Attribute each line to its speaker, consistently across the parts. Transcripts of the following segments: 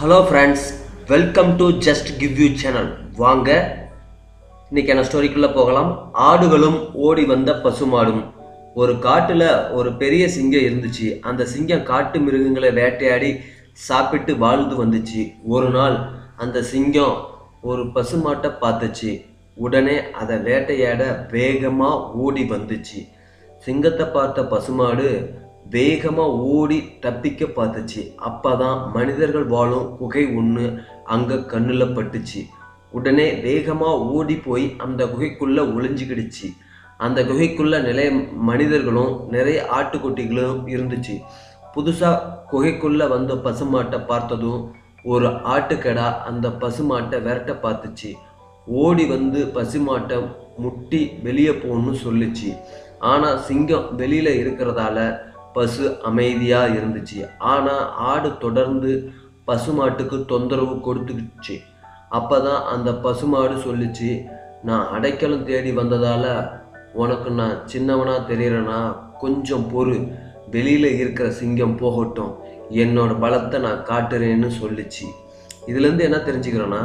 Speaker 1: Hello friends welcome to just give you channel வாங்க இன்னைக்கான ஸ்டோரிக்குள்ளே போகலாம். ஆடுகளும் ஓடி வந்த பசுமாடும். ஒரு காட்டில் ஒரு பெரிய சிங்கம் இருந்துச்சு. அந்த சிங்கம் காட்டு மிருகங்களை வேட்டையாடி சாப்பிட்டு வாழ்ந்து வந்துச்சு. ஒரு நாள் அந்த சிங்கம் ஒரு பசுமாட்டை பார்த்துச்சு. உடனே அதை வேட்டையாட வேகமாக ஓடி வந்துச்சு. சிங்கத்தை பார்த்த பசுமாடு வேகமாக ஓடி தப்பிக்க பார்த்துச்சு. அப்போ தான் மனிதர்கள் வாழும் குகை ஒன்று அங்கே கண்ணில் பட்டுச்சு. உடனே வேகமாக ஓடி போய் அந்த குகைக்குள்ளே ஒளிஞ்சிக்கிடுச்சு. அந்த குகைக்குள்ளே நிறைய மனிதர்களும் நிறைய ஆட்டுக்குட்டிகளும் இருந்துச்சு. புதுசாக குகைக்குள்ளே வந்த பசுமாட்டை பார்த்ததும் ஒரு ஆட்டுக்கடா அந்த பசுமாட்டை விரட்ட பார்த்துச்சு. ஓடி வந்து பசுமாட்டை முட்டி வெளியே போகணும்னு சொல்லுச்சு. ஆனால் சிங்கம் வெளியில் இருக்கிறதால பசு அமைதியாக இருந்துச்சு. ஆனால் ஆடு தொடர்ந்து பசுமாட்டுக்கு தொந்தரவு கொடுத்துக்கிச்சு. அப்போ தான் அந்த பசுமாடு சொல்லிச்சு நான் அடைக்கலம் தேடி வந்ததால் உனக்கு நான் சின்னவனாக தெரியறேனா? கொஞ்சம் பொறு. வெளியில் இருக்கிற சிங்கம் போகட்டும். என்னோட பலத்தை நான் காட்டுறேன்னு சொல்லிச்சு. இதுலேருந்து என்ன தெரிஞ்சுக்கிறோன்னா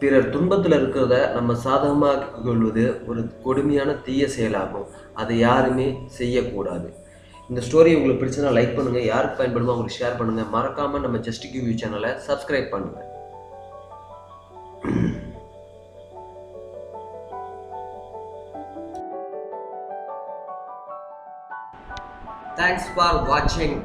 Speaker 1: பிறர் துன்பத்தில் இருக்கிறத நம்ம சாதகமாக கொள்வது ஒரு கொடுமையான தீய செயலாகும். அதை யாருமே செய்யக்கூடாது. இந்த ஸ்டோரி உங்களுக்கு பிடிச்சதுனா லைக் பண்ணுங்கள் யாருக்கு பயன்படுமோ அவங்களுக்கு ஷேர் பண்ணுங்கள் மறக்காமல் நம்ம ஜஸ்ட் கிவ் யூ சேனலை சப்ஸ்கிரைப் பண்ணுங்கள் தேங்க்ஸ் ஃபார் வாட்சிங்